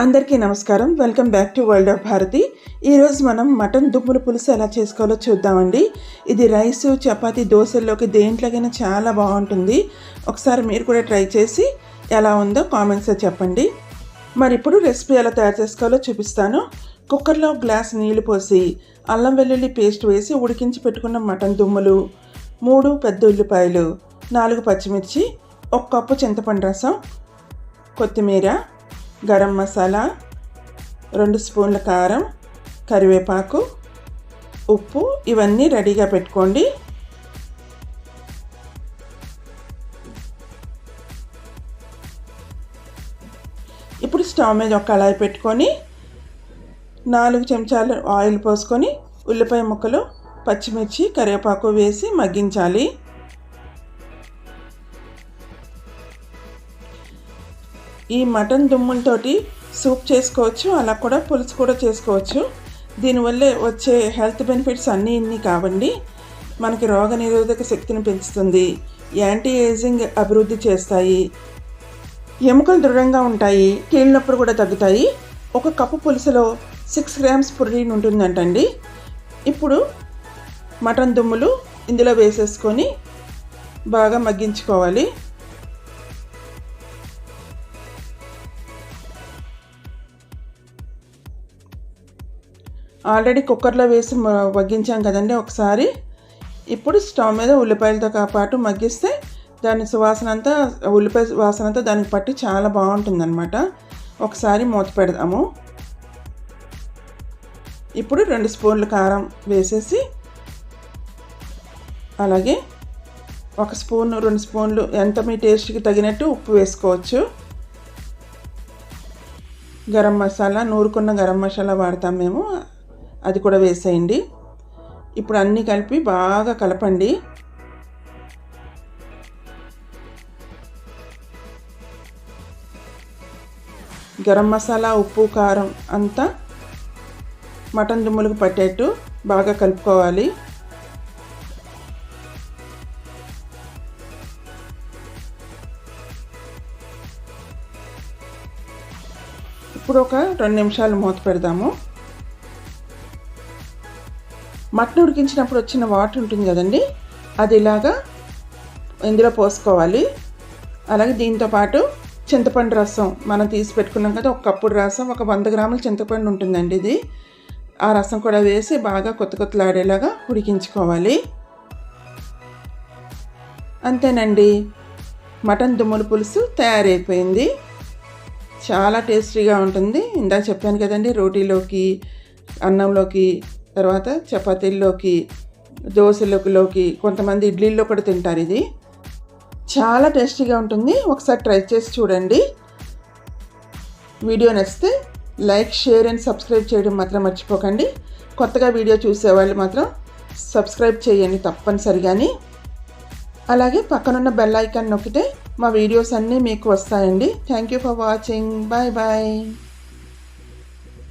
అందరికీ నమస్కారం. Welcome back to world of Bharati ఈరోజు మనం మటన్ దుమ్ముల పులుసు ఎలా చేసుకోవాలో చూద్దామండి. ఇది రైస్ చపాతీ దోశల్లోకి దేంట్లోకైనా చాలా బాగుంటుంది. ఒకసారి మీరు కూడా ట్రై చేసి ఎలా ఉందో కామెంట్స్లో చెప్పండి. మరి ఇప్పుడు రెసిపీ ఎలా తయారు చేసుకోవాలో చూపిస్తాను. కుక్కర్లో గ్లాస్ నీళ్ళు పోసి అల్లం వెల్లుల్లి పేస్ట్ వేసి ఉడికించి పెట్టుకున్న మటన్ దుమ్ములు మూడు పెద్ద ఉల్లిపాయలు నాలుగు పచ్చిమిర్చి ఒక కప్పు చింతపండు రసం కొత్తిమీర గరం మసాలా రెండు స్పూన్ల కారం కరివేపాకు ఉప్పు ఇవన్నీ రెడీగా పెట్టుకోండి. ఇప్పుడు స్టవ్ మీద ఒక కళాయి పెట్టుకొని నాలుగు చెంచాలు ఆయిల్ పోసుకొని ఉల్లిపాయ ముక్కలు పచ్చిమిర్చి కరివేపాకు వేసి మగ్గించాలి. ఈ మటన్ దుమ్ములతో సూప్ చేసుకోవచ్చు అలా కూడా పులుసు కూడా చేసుకోవచ్చు. దీనివల్ల వచ్చే హెల్త్ బెనిఫిట్స్ అన్నీ ఇన్ని కావండి. మనకి రోగ నిరోధక శక్తిని పెంచుతుంది. యాంటీ ఏజింగ్ అభివృద్ధి చేస్తాయి. ఎముకలు దృఢంగా ఉంటాయి. కీళ్ళనొప్పులు కూడా తగ్గుతాయి. ఒక కప్పు పులుసులో సిక్స్ గ్రామ్స్ ప్రోటీన్ ఉంటుందంటండి. ఇప్పుడు మటన్ దుమ్ములు ఇందులో వేసేసుకొని బాగా మగ్గించుకోవాలి. ఆల్రెడీ కుక్కర్లో వేసి మగ్గించాం కదండి ఒకసారి. ఇప్పుడు స్టవ్ మీద ఉల్లిపాయలతో పాటు మగ్గిస్తే దాని సువాసన అంతా ఉల్లిపాయ వాసన అంతా దానికి పట్టి చాలా బాగుంటుందన్నమాట. ఒకసారి మూత పెడదాము. ఇప్పుడు రెండు స్పూన్లు కారం వేసేసి అలాగే ఒక స్పూన్ రెండు స్పూన్లు ఎంత మీ టేస్ట్కి తగినట్టు ఉప్పు వేసుకోవచ్చు. గరం మసాలా నూరుకున్న గరం మసాలా వాడతాం మేము. అది కూడా వేసేయండి. ఇప్పుడు అన్నీ కలిపి బాగా కలపండి. గరం మసాలా ఉప్పు కారం అంతా మటన్ దుమ్ములకు పట్టేట్టు బాగా కలుపుకోవాలి. ఇప్పుడు ఒక రెండు నిమిషాలు మూత పెడదాము. మటన్ ఉడికించినప్పుడు వచ్చిన వాటర్ ఉంటుంది కదండి అది ఇలాగా ఇందులో పోసుకోవాలి. అలాగే దీంతో పాటు చింతపండు రసం మనం తీసి పెట్టుకున్నాం కదా ఒక కప్పుడు రసం ఒక వంద గ్రాముల చింతపండు ఉంటుందండి ఇది. ఆ రసం కూడా వేసి బాగా కొత్త కొత్తలాడేలాగా ఉడికించుకోవాలి. అంతేనండి. మటన్ దుమ్ముల పులుసు తయారైపోయింది. చాలా టేస్టీగా ఉంటుంది. ఇందాక చెప్పాను కదండి రోటీలోకి అన్నంలోకి తర్వాత చపాతీల్లోకి దోశలోకి కొంతమంది ఇడ్లీల్లో కూడా తింటారు ఇది. చాలా టేస్టీగా ఉంటుంది. ఒకసారి ట్రై చేసి చూడండి. వీడియో నచ్చితే లైక్ షేర్ అండ్ సబ్స్క్రైబ్ చేయడం మాత్రం మర్చిపోకండి. కొత్తగా వీడియో చూసేవాళ్ళు మాత్రం సబ్స్క్రైబ్ చేయండి తప్పనిసరిగాని అలాగే పక్కనున్న బెల్ ఐకాన్ నొక్కితే మా వీడియోస్ అన్నీ మీకు వస్తాయండి. Thank you for watching. Bye bye.